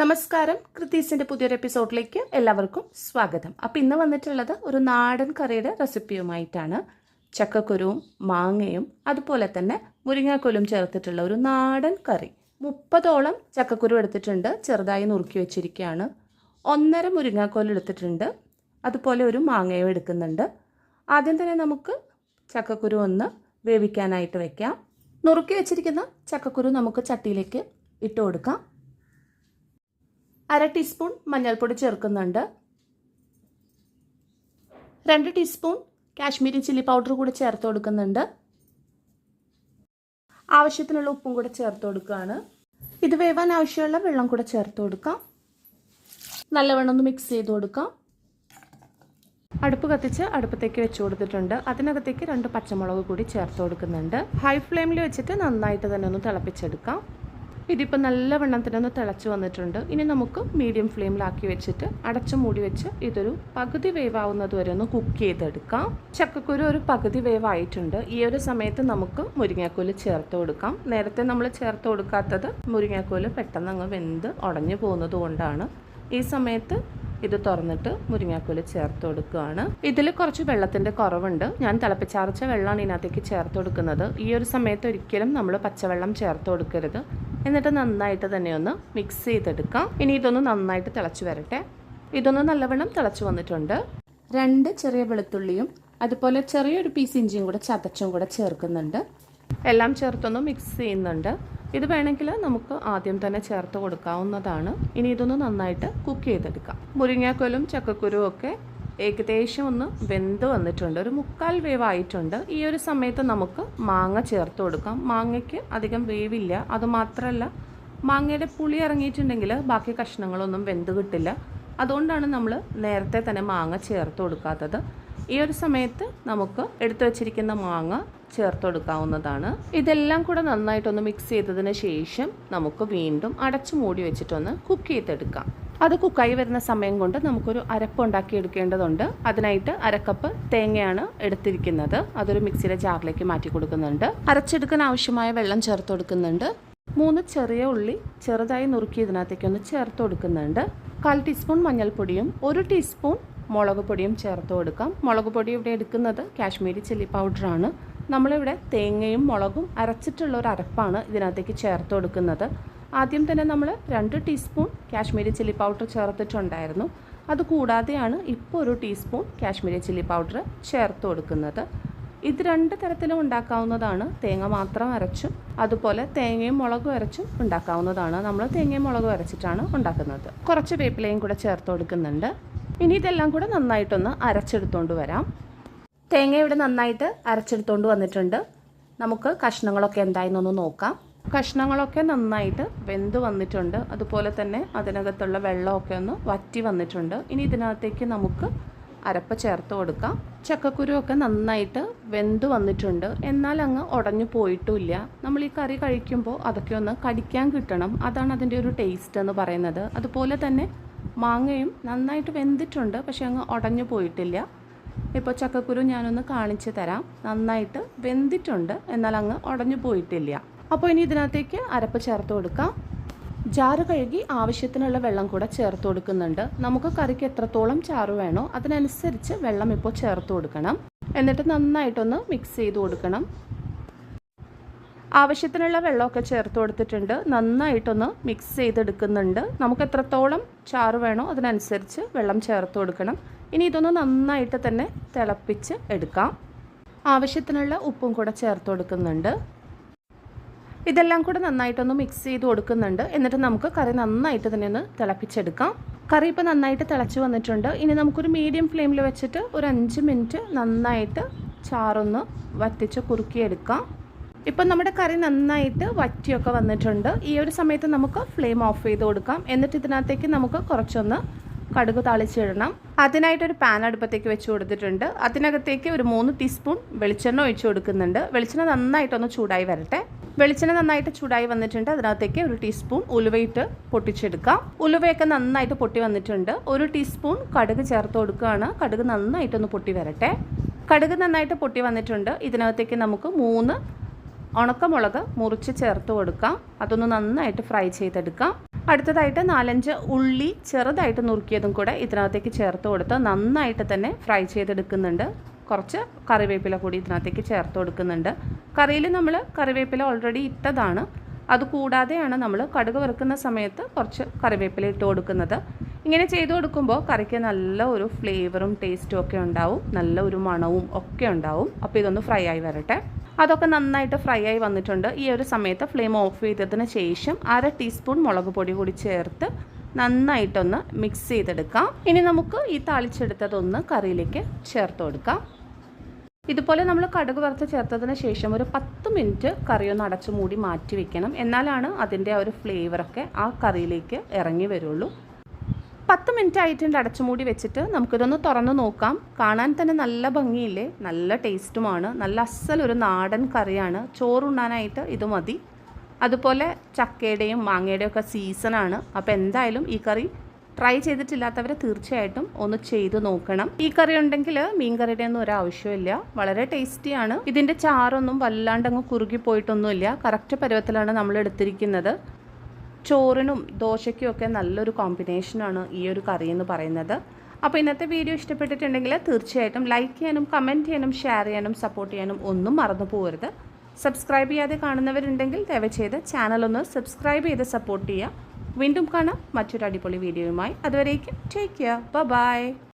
നമസ്കാരം. കൃത്തീസിന്റെ പുതിയൊരു എപ്പിസോഡിലേക്ക് എല്ലാവർക്കും സ്വാഗതം. അപ്പോൾ ഇന്ന് വന്നിട്ടുള്ളത് ഒരു നാടൻ കറിയുടെ റെസിപ്പിയുമായിട്ടാണ്. ചക്കക്കുരുവും മാങ്ങയും അതുപോലെ തന്നെ മുരിങ്ങാക്കൊലും ചേർത്തിട്ടുള്ള ഒരു നാടൻ കറി. മുപ്പതോളം ചക്കക്കുരു എടുത്തിട്ടുണ്ട് ചെറുതായി നുറുക്കി വെച്ചിരിക്കുകയാണ്. ഒന്നര മുരിങ്ങാക്കോൽ എടുത്തിട്ടുണ്ട് അതുപോലെ ഒരു മാങ്ങയും എടുക്കുന്നുണ്ട്. ആദ്യം തന്നെ നമുക്ക് ചക്കക്കുരു ഒന്ന് വേവിക്കാനായിട്ട് വെക്കാം. നുറുക്കി വെച്ചിരിക്കുന്ന ചക്കക്കുരു നമുക്ക് ചട്ടിയിലേക്ക് ഇട്ട് കൊടുക്കാം. അര ടീസ്പൂൺ മഞ്ഞൾപ്പൊടി ചേർക്കുന്നുണ്ട്. രണ്ട് ടീസ്പൂൺ കാശ്മീരി ചില്ലി പൗഡർ കൂടി ചേർത്ത് കൊടുക്കുന്നുണ്ട്. ആവശ്യത്തിനുള്ള ഉപ്പും കൂടെ ചേർത്ത് കൊടുക്കുകയാണ്. ഇത് വേവാൻ ആവശ്യമുള്ള വെള്ളം കൂടെ ചേർത്ത് കൊടുക്കാം. നല്ലവണ്ണം ഒന്ന് മിക്സ് ചെയ്ത് കൊടുക്കാം. അടുപ്പ് കത്തിച്ച് അടുപ്പത്തേക്ക് വെച്ച് കൊടുത്തിട്ടുണ്ട്. അതിനകത്തേക്ക് രണ്ട് പച്ചമുളക് കൂടി ചേർത്ത് കൊടുക്കുന്നുണ്ട്. ഹൈ ഫ്ലെയിമിൽ വെച്ചിട്ട് നന്നായിട്ട് തന്നെ ഒന്ന് തിളപ്പിച്ചെടുക്കാം. ഇതിപ്പോൾ നല്ല ഒന്ന് തിളച്ച് വന്നിട്ടുണ്ട്. ഇനി നമുക്ക് മീഡിയം ഫ്ലെയിമിലാക്കി വെച്ചിട്ട് അടച്ചു മൂടി വെച്ച് ഇതൊരു പകുതി വേവാവുന്നത് വരെ ഒന്ന് കുക്ക് ചെയ്തെടുക്കാം. ചക്കക്കുരു ഒരു പകുതി വേവായിട്ടുണ്ട്. ഈ ഒരു സമയത്ത് നമുക്ക് മുരിങ്ങാക്കോൽ ചേർത്ത് കൊടുക്കാം. നേരത്തെ നമ്മൾ ചേർത്ത് കൊടുക്കാത്തത് മുരിങ്ങാക്കോൽ പെട്ടെന്ന് അങ്ങ് വെന്ത് ഉടഞ്ഞു പോകുന്നത് കൊണ്ടാണ്. ഈ സമയത്ത് ഇത് തുറന്നിട്ട് മുരിങ്ങാക്കോൽ ചേർത്ത് കൊടുക്കുകയാണ്. ഇതിൽ കുറച്ച് വെള്ളത്തിന്റെ കുറവുണ്ട്. ഞാൻ തിളപ്പിച്ചാർച്ച വെള്ളമാണ് ഇതിനകത്തേക്ക് ചേർത്ത് കൊടുക്കുന്നത്. ഈ ഒരു സമയത്ത് ഒരിക്കലും നമ്മൾ പച്ചവെള്ളം ചേർത്ത് കൊടുക്കരുത്. എന്നിട്ട് നന്നായിട്ട് തന്നെ ഒന്ന് മിക്സ് ചെയ്തെടുക്കാം. ഇനി ഇതൊന്ന് നന്നായിട്ട് തിളച്ച് വരട്ടെ. ഇതൊന്ന് നല്ലവണ്ണം തിളച്ച് വന്നിട്ടുണ്ട്. രണ്ട് ചെറിയ വെളുത്തുള്ളിയും അതുപോലെ ചെറിയൊരു പീസ് ഇഞ്ചിയും കൂടെ ചതച്ചും കൂടെ ചേർക്കുന്നുണ്ട്. എല്ലാം ചേർത്തൊന്ന് മിക്സ് ചെയ്യുന്നുണ്ട്. ഇത് വേണമെങ്കിൽ നമുക്ക് ആദ്യം തന്നെ ചേർത്ത് കൊടുക്കാവുന്നതാണ്. ഇനി ഇതൊന്ന് നന്നായിട്ട് കുക്ക് ചെയ്തെടുക്കാം. മുരിങ്ങാക്കോലും ചക്കക്കുരുവും ഒക്കെ ഏകദേശം ഒന്ന് വെന്ത് വന്നിട്ടുണ്ട്. ഒരു മുക്കാൽ വേവായിട്ടുണ്ട്. ഈ ഒരു സമയത്ത് നമുക്ക് മാങ്ങ ചേർത്ത് കൊടുക്കാം. മാങ്ങയ്ക്ക് അധികം വേവില്ല. അതുമാത്രമല്ല മാങ്ങയുടെ പുളി ഇറങ്ങിയിട്ടുണ്ടെങ്കിൽ ബാക്കി കഷ്ണങ്ങളൊന്നും വെന്ത് കിട്ടില്ല. അതുകൊണ്ടാണ് നമ്മൾ നേരത്തെ തന്നെ മാങ്ങ ചേർത്ത് കൊടുക്കാത്തത്. ഈ ഒരു സമയത്ത് നമുക്ക് എടുത്തു വച്ചിരിക്കുന്ന മാങ്ങ ചേർത്ത് കൊടുക്കാവുന്നതാണ്. ഇതെല്ലാം കൂടെ നന്നായിട്ടൊന്ന് മിക്സ് ചെയ്തതിന് ശേഷം നമുക്ക് വീണ്ടും അടച്ചു മൂടി വെച്ചിട്ടൊന്ന് കുക്ക് ചെയ്തെടുക്കാം. അത് കുക്കായി വരുന്ന സമയം കൊണ്ട് നമുക്കൊരു അരപ്പ് ഉണ്ടാക്കി എടുക്കേണ്ടതുണ്ട് അതിനായിട്ട് അരക്കപ്പ് തേങ്ങയാണ് എടുത്തിരിക്കുന്നത്. അതൊരു മിക്സിയുടെ ജാറിലേക്ക് മാറ്റി കൊടുക്കുന്നുണ്ട്. അരച്ചെടുക്കാൻ ആവശ്യമായ വെള്ളം ചേർത്ത് കൊടുക്കുന്നുണ്ട്. മൂന്ന് ചെറിയ ഉള്ളി ചെറുതായി നുറുക്കി ഇതിനകത്തേക്ക് ഒന്ന് ചേർത്ത് കൊടുക്കുന്നുണ്ട്. കാൽ ടീസ്പൂൺ മഞ്ഞൾപ്പൊടിയും ഒരു ടീസ്പൂൺ മുളക് പൊടിയും ചേർത്ത് കൊടുക്കാം. മുളക് പൊടി ഇവിടെ എടുക്കുന്നത് കാശ്മീരി ചില്ലി പൗഡറാണ്. നമ്മളിവിടെ തേങ്ങയും മുളകും അരച്ചിട്ടുള്ള ഒരു അരപ്പാണ് ഇതിനകത്തേക്ക് ചേർത്ത് കൊടുക്കുന്നത്. ആദ്യം തന്നെ നമ്മൾ രണ്ട് ടീസ്പൂൺ കാശ്മീരി ചില്ലി പൗഡർ ചേർത്തിട്ടുണ്ടായിരുന്നു. അത് കൂടാതെയാണ് ഇപ്പോൾ ഒരു ടീസ്പൂൺ കാശ്മീരി ചില്ലി പൗഡർ ചേർത്ത് കൊടുക്കുന്നത്. ഇത് രണ്ട് തരത്തിലും ഉണ്ടാക്കാവുന്നതാണ്. തേങ്ങ മാത്രം അരച്ചും അതുപോലെ തേങ്ങയും മുളകും അരച്ചും ഉണ്ടാക്കാവുന്നതാണ്. നമ്മൾ തേങ്ങയും മുളകും അരച്ചിട്ടാണ് ഉണ്ടാക്കുന്നത്. കുറച്ച് വേപ്പിലയും കൂടെ ചേർത്ത് കൊടുക്കുന്നുണ്ട്. ഇനി ഇതെല്ലാം കൂടെ നന്നായിട്ടൊന്ന് അരച്ചെടുത്തുകൊണ്ട് വരാം. തേങ്ങ ഇവിടെ നന്നായിട്ട് അരച്ചെടുത്തുകൊണ്ട് വന്നിട്ടുണ്ട്. നമുക്ക് കഷ്ണങ്ങളൊക്കെ എന്തായെന്നൊന്ന് നോക്കാം. കഷ്ണങ്ങളൊക്കെ നന്നായിട്ട് വെന്ത് വന്നിട്ടുണ്ട്. അതുപോലെ തന്നെ അതിനകത്തുള്ള വെള്ളമൊക്കെ ഒന്ന് വറ്റി വന്നിട്ടുണ്ട്. ഇനി ഇതിനകത്തേക്ക് നമുക്ക് അരപ്പ് ചേർത്ത് കൊടുക്കാം. ചക്കക്കുരുവൊക്കെ നന്നായിട്ട് വെന്ത് വന്നിട്ടുണ്ട്. എന്നാൽ അങ്ങ് ഉടഞ്ഞു പോയിട്ടുമില്ല നമ്മൾ ഈ കറി കഴിക്കുമ്പോൾ അതൊക്കെ ഒന്ന് കടിക്കാൻ കിട്ടണം. അതാണ് അതിന്റെ ഒരു ടേസ്റ്റ് എന്ന് പറയുന്നത്. അതുപോലെ തന്നെ മാങ്ങയും നന്നായിട്ട് വെന്തിട്ടുണ്ട് പക്ഷെ അങ്ങ് ഉടഞ്ഞു പോയിട്ടില്ല. ഇപ്പോൾ ചക്കക്കുരു ഞാനൊന്ന് കാണിച്ചു തരാം. നന്നായിട്ട് വെന്തിട്ടുണ്ട് എന്നാൽ അങ്ങ് ഉടഞ്ഞു പോയിട്ടില്ല. അപ്പോൾ ഇനി ഇതിനകത്തേക്ക് അരപ്പ് ചേർത്ത് കൊടുക്കാം. ചാറ് കഴുകി ആവശ്യത്തിനുള്ള വെള്ളം കൂടെ ചേർത്ത് കൊടുക്കുന്നുണ്ട്. നമുക്ക് കറിക്ക് എത്രത്തോളം ചാറ് വേണോ അതിനനുസരിച്ച് വെള്ളം ഇപ്പോൾ ചേർത്ത് കൊടുക്കണം. എന്നിട്ട് നന്നായിട്ടൊന്ന് മിക്സ് ചെയ്ത് കൊടുക്കണം. ആവശ്യത്തിനുള്ള വെള്ളമൊക്കെ ചേർത്ത് കൊടുത്തിട്ടുണ്ട്. നന്നായിട്ടൊന്ന് മിക്സ് ചെയ്തെടുക്കുന്നുണ്ട്. നമുക്ക് എത്രത്തോളം ചാറ് വേണോ അതിനനുസരിച്ച് വെള്ളം ചേർത്ത് കൊടുക്കണം. ഇനി ഇതൊന്ന് നന്നായിട്ട് തന്നെ തിളപ്പിച്ച് എടുക്കാം. ആവശ്യത്തിനുള്ള ഉപ്പും കൂടെ ചേർത്ത് കൊടുക്കുന്നുണ്ട്. ഇതെല്ലാം കൂടെ നന്നായിട്ടൊന്ന് മിക്സ് ചെയ്ത് കൊടുക്കുന്നുണ്ട്. എന്നിട്ട് നമുക്ക് കറി നന്നായിട്ട് തന്നെ ഒന്ന് തിളപ്പിച്ചെടുക്കാം. കറി ഇപ്പോൾ നന്നായിട്ട് തിളച്ച് വന്നിട്ടുണ്ട്. ഇനി നമുക്കൊരു മീഡിയം ഫ്ലെയിമിൽ വെച്ചിട്ട് ഒരു അഞ്ച് മിനിറ്റ് നന്നായിട്ട് ചാറൊന്ന് വറ്റിച്ച് കുറുക്കിയെടുക്കാം. ഇപ്പം നമ്മുടെ കറി നന്നായിട്ട് വറ്റിയൊക്കെ വന്നിട്ടുണ്ട്. ഈ ഒരു സമയത്ത് നമുക്ക് ഫ്ലെയിം ഓഫ് ചെയ്ത് കൊടുക്കാം. എന്നിട്ട് ഇതിനകത്തേക്ക് നമുക്ക് കുറച്ചൊന്ന് കടുക് തളിച്ചിടണം. അതിനായിട്ടൊരു പാൻ അടുപ്പത്തേക്ക് വെച്ച് കൊടുത്തിട്ടുണ്ട്. അതിനകത്തേക്ക് ഒരു മൂന്ന് ടീസ്പൂൺ വെളിച്ചെണ്ണ ഒഴിച്ചു കൊടുക്കുന്നുണ്ട്. വെളിച്ചെണ്ണ നന്നായിട്ടൊന്ന് ചൂടായി വരട്ടെ. വെളിച്ചെണ്ണ നന്നായിട്ട് ചൂടായി വന്നിട്ടുണ്ട്. അതിനകത്തേക്ക് ഒരു ടീസ്പൂൺ ഉലുവയിട്ട് പൊട്ടിച്ചെടുക്കാം. ഉലുവയൊക്കെ നന്നായിട്ട് പൊട്ടി വന്നിട്ടുണ്ട്. ഒരു ടീസ്പൂൺ കടുക് ചേർത്ത് കൊടുക്കുകയാണ്. കടുക് നന്നായിട്ടൊന്ന് പൊട്ടി വരട്ടെ. കടുക് നന്നായിട്ട് പൊട്ടി വന്നിട്ടുണ്ട്. ഇതിനകത്തേക്ക് നമുക്ക് മൂന്ന് ഉണക്കമുളക് മുറിച്ച് ചേർത്ത് കൊടുക്കാം. അതൊന്ന് നന്നായിട്ട് ഫ്രൈ ചെയ്തെടുക്കാം. അടുത്തതായിട്ട് നാലഞ്ച് ഉള്ളി ചെറുതായിട്ട് നുറുക്കിയതും കൂടെ ഇതിനകത്തേക്ക് ചേർത്ത് കൊടുത്ത് നന്നായിട്ട് തന്നെ ഫ്രൈ ചെയ്തെടുക്കുന്നുണ്ട്. കുറച്ച് കറിവേപ്പില കൂടി ഇതിനകത്തേക്ക് ചേർത്ത് കൊടുക്കുന്നുണ്ട്. കറിയിൽ നമ്മൾ കറിവേപ്പില ഓൾറെഡി ഇട്ടതാണ്. അതുകൂടാതെയാണ് നമ്മൾ കടുക് വറുക്കുന്ന സമയത്ത് കുറച്ച് കറിവേപ്പില ഇട്ട് കൊടുക്കുന്നത്. ഇങ്ങനെ ചെയ്ത് കൊടുക്കുമ്പോൾ കറിക്ക് നല്ല ഒരു ഫ്ലേവറും ടേസ്റ്റും ഒക്കെ ഉണ്ടാവും. നല്ല ഒരു മണവും ഒക്കെ ഉണ്ടാവും. അപ്പോൾ ഇതൊന്ന് ഫ്രൈ ആയി വരട്ടെ. അതൊക്കെ നന്നായിട്ട് ഫ്രൈ ആയി വന്നിട്ടുണ്ട്. ഈ ഒരു സമയത്ത് ഫ്ലെയിം ഓഫ് ചെയ്തതിന് ശേഷം അര ടീസ്പൂൺ മുളക് പൊടി കൂടി ചേർത്ത് നന്നായിട്ടൊന്ന് മിക്സ് ചെയ്തെടുക്കാം. ഇനി നമുക്ക് ഈ താളിച്ചെടുത്തതൊന്ന് കറിയിലേക്ക് ചേർത്ത് കൊടുക്കാം. ഇതുപോലെ നമ്മൾ കടുക് വറുത്ത് ചേർത്തതിന് ശേഷം ഒരു പത്ത് മിനിറ്റ് കറി ഒന്ന് അടച്ചു മൂടി മാറ്റി വെക്കണം. എന്നാലാണ് അതിന്റെ ആ ഒരു ഫ്ലേവറൊക്കെ ആ കറിയിലേക്ക് ഇറങ്ങി വരുള്ളൂ. പത്ത് മിനിറ്റ് ആയിട്ടുണ്ട് അടച്ചു മൂടി വെച്ചിട്ട്. നമുക്കിതൊന്ന് തുറന്ന് നോക്കാം. കാണാൻ തന്നെ നല്ല ഭംഗിയില്ലേ? നല്ല ടേസ്റ്റുമാണ്. നല്ല അസലൊരു നാടൻ കറിയാണ്. ചോറുണ്ണാനായിട്ട് ഇത് മതി. അതുപോലെ ചക്കയുടെയും മാങ്ങയുടെയും ഒക്കെ സീസണാണ് അപ്പോൾ എന്തായാലും ഈ കറി ട്രൈ ചെയ്തിട്ടില്ലാത്തവർ തീർച്ചയായിട്ടും ഒന്ന് ചെയ്ത് നോക്കണം. ഈ കറി ഉണ്ടെങ്കിൽ മീൻ കറിയുടെ ഒന്നും ഒരു ആവശ്യമില്ല വളരെ ടേസ്റ്റിയാണ് ഇതിന്റെ ചാറൊന്നും വല്ലാണ്ടങ്ങ് കുറുകി പോയിട്ടൊന്നുമില്ല. കറക്റ്റ് പരുവത്തിലാണ് നമ്മൾ എടുത്തിരിക്കുന്നത്. ചോറിനും ദോശയ്ക്കും ഒക്കെ നല്ലൊരു കോമ്പിനേഷനാണ് ഈ ഒരു കറി എന്ന് പറയുന്നത്. അപ്പോൾ ഇന്നത്തെ വീഡിയോ ഇഷ്ടപ്പെട്ടിട്ടുണ്ടെങ്കിൽ തീർച്ചയായിട്ടും ലൈക്ക് ചെയ്യാനും കമന്റ് ചെയ്യാനും ഷെയർ ചെയ്യാനും സപ്പോർട്ട് ചെയ്യാനും ഒന്നും മറന്നു പോകരുത്. സബ്സ്ക്രൈബ് ചെയ്യാതെ കാണുന്നവരുണ്ടെങ്കിൽ ദയവ് ചെയ്ത് ചാനൽ ഒന്ന് സബ്സ്ക്രൈബ് ചെയ്ത് സപ്പോർട്ട് ചെയ്യുക. വീണ്ടും കാണാം മറ്റൊരു അടിപൊളി വീഡിയോയുമായി. അതുവരേക്കും ടേക്ക് കെയർ ബൈ